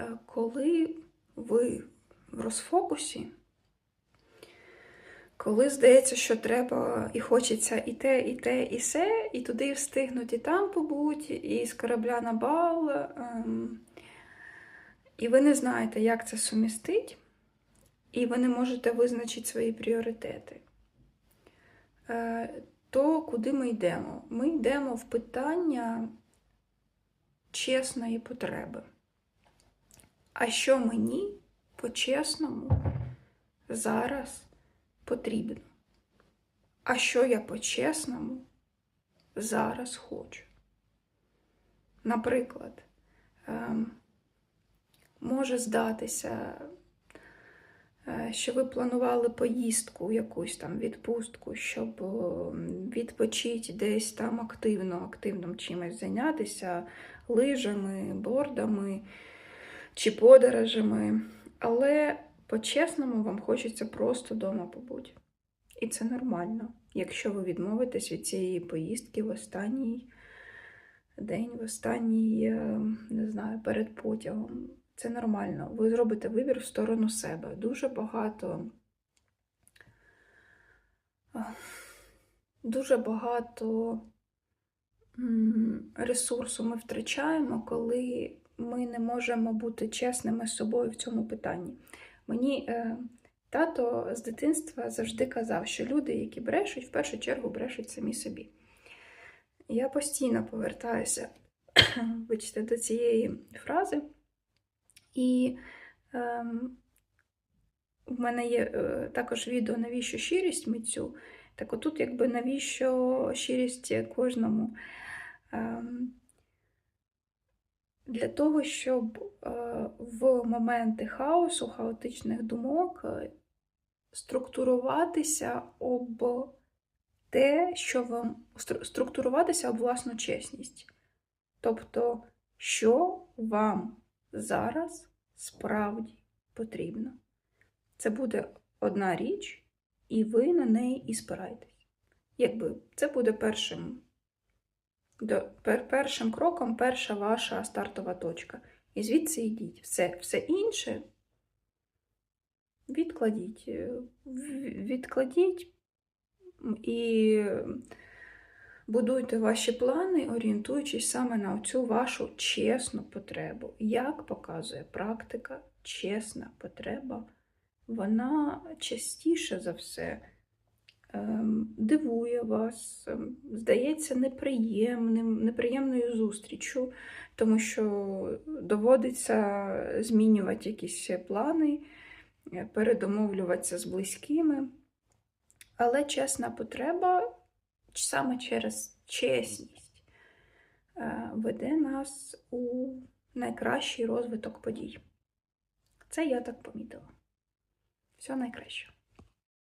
е, коли ви в розфокусі, коли здається, що треба і хочеться і те, і те, і все, і туди встигнуть, і там побуть, і з корабля на бал, ем, і ви не знаєте, як це сумістить, і ви не можете визначити свої пріоритети. Е, То куди ми йдемо? Ми йдемо в питання чесної потреби. А що мені по-чесному зараз потрібно? А що я по-чесному зараз хочу? Наприклад, ем, може здатися, е, що ви планували поїздку, якусь там відпустку, щоб е, відпочити десь там активно, активним чимось зайнятися, лижами, бордами чи подорожами. Але по-чесному вам хочеться просто вдома побути. І це нормально, якщо ви відмовитесь від цієї поїздки в останній день, в останній, е, не знаю, перед потягом. Це нормально. Ви зробите вибір в сторону себе. Дуже багато. Дуже багато ресурсу ми втрачаємо, коли ми не можемо бути чесними з собою в цьому питанні. Мені е, тато з дитинства завжди казав, що люди, які брешуть, в першу чергу брешуть самі собі. Я постійно повертаюся вибачте, до цієї фрази. І ем, в мене є е, також відео навіщо щирість митцю. Так отут, якби навіщо щирість кожному. Ем, для того, щоб е, в моменти хаосу, хаотичних думок е, структуруватися об те, що вам структуруватися об власну чесність. Тобто, що вам зараз справді потрібно. Це буде одна річ, і ви на неї і спираєтесь. Якби це буде першим, першим кроком, перша ваша стартова точка. І звідси йдіть. Все, все інше відкладіть. Е, Відкладіть і будуйте ваші плани, орієнтуючись саме на цю вашу чесну потребу. Як показує практика, чесна потреба, вона частіше за все дивує вас, ем, здається неприємним, неприємною зустрічю, тому що доводиться змінювати якісь плани, е, передомовлюватися з близькими. Але чесна потреба саме через чесність е, веде нас у найкращий розвиток подій. Це я так помітила. Все найкраще.